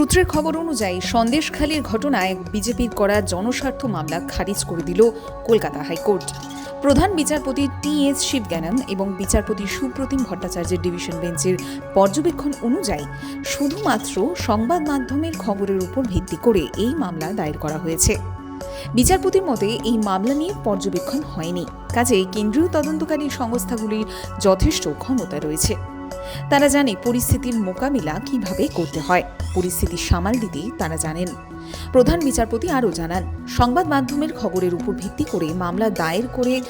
সূত্রের খবর অনুযায়ী, সন্দেশখালীর ঘটনায় বিজেপির করা জনস্বার্থ মামলা খারিজ করে দিল কলকাতা হাইকোর্ট। প্রধান বিচারপতি টি এস শিবজ্ঞানম এবং বিচারপতি সুপ্রতিম ভট্টাচার্যের ডিভিশন বেঞ্চের পর্যবেক্ষণ অনুযায়ী, শুধুমাত্র সংবাদ মাধ্যমের খবরের উপর ভিত্তি করে এই মামলা দায়ের করা হয়েছে। বিচারপতির মতে, এই মামলা নিয়ে পর্যবেক্ষণ হয়নি। কাজে কেন্দ্রীয় তদন্তকারী সংস্থাগুলির যথেষ্ট ক্ষমতা রয়েছে। তারা জানে পরিস্থিতির মোকাবিলা কীভাবে করতে হয়। পরিস্থিতি সামাল দিতে তারা জানেন। প্রধান বিচারপতি আরও জানান, সংবাদ মাধ্যমের খবরের উপর ভিত্তি করে মামলা দায়ের করে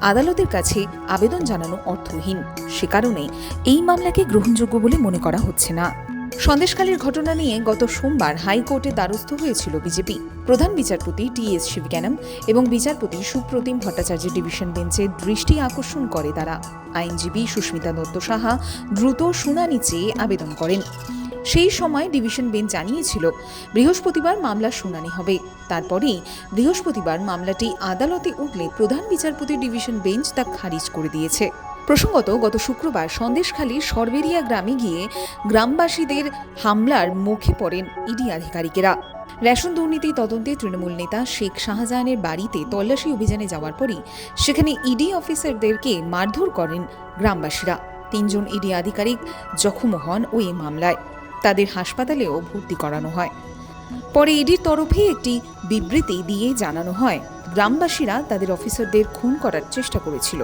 আদালতের কাছে আবেদন জানানো অর্থহীন। সে কারণে এই মামলাকে গ্রহণযোগ্য বলে মনে করা হচ্ছে না। সন্দেশখালীর ঘটনা নিয়ে গত সোমবার হাইকোর্টে দ্বারস্থ হয়েছিল বিজেপি। প্রধান বিচারপতি টি এস শিবজ্ঞানম এবং বিচারপতি সুপ্রতিম ভট্টাচার্যের ডিভিশন বেঞ্চে দৃষ্টি আকর্ষণ করে তারা। আইনজীবী সুস্মিতা দত্ত সাহা দ্রুত শুনানি চেয়ে আবেদন করেন। সেই সময় ডিভিশন বেঞ্চ জানিয়েছিল, বৃহস্পতিবার মামলার শুনানি হবে। তারপরেই বৃহস্পতিবার মামলাটি আদালতে উঠলে প্রধান বিচারপতি ডিভিশন বেঞ্চ তা খারিজ করে দিয়েছে। প্রসঙ্গত, গত শুক্রবার সন্দেশখালীর সরবেরিয়া গ্রামে গিয়ে গ্রামবাসীদের হামলার মুখে পড়েন ইডি আধিকারিকেরা। রেশন দুর্নীতি তদন্তে তৃণমূল নেতা শেখ শাহজাহানের বাড়িতে তল্লাশি অভিযানে যাওয়ার পরই সেখানে ইডি অফিসারদেরকে মারধর করেন গ্রামবাসীরা। তিনজন ইডি আধিকারিক জখম হন ওই মামলায়। তাদের হাসপাতালেও ভর্তি করানো হয়। পরে ইডির তরফে একটি বিবৃতি দিয়ে জানানো হয়, গ্রামবাসীরা তাদের অফিসারদের খুন করার চেষ্টা করেছিল।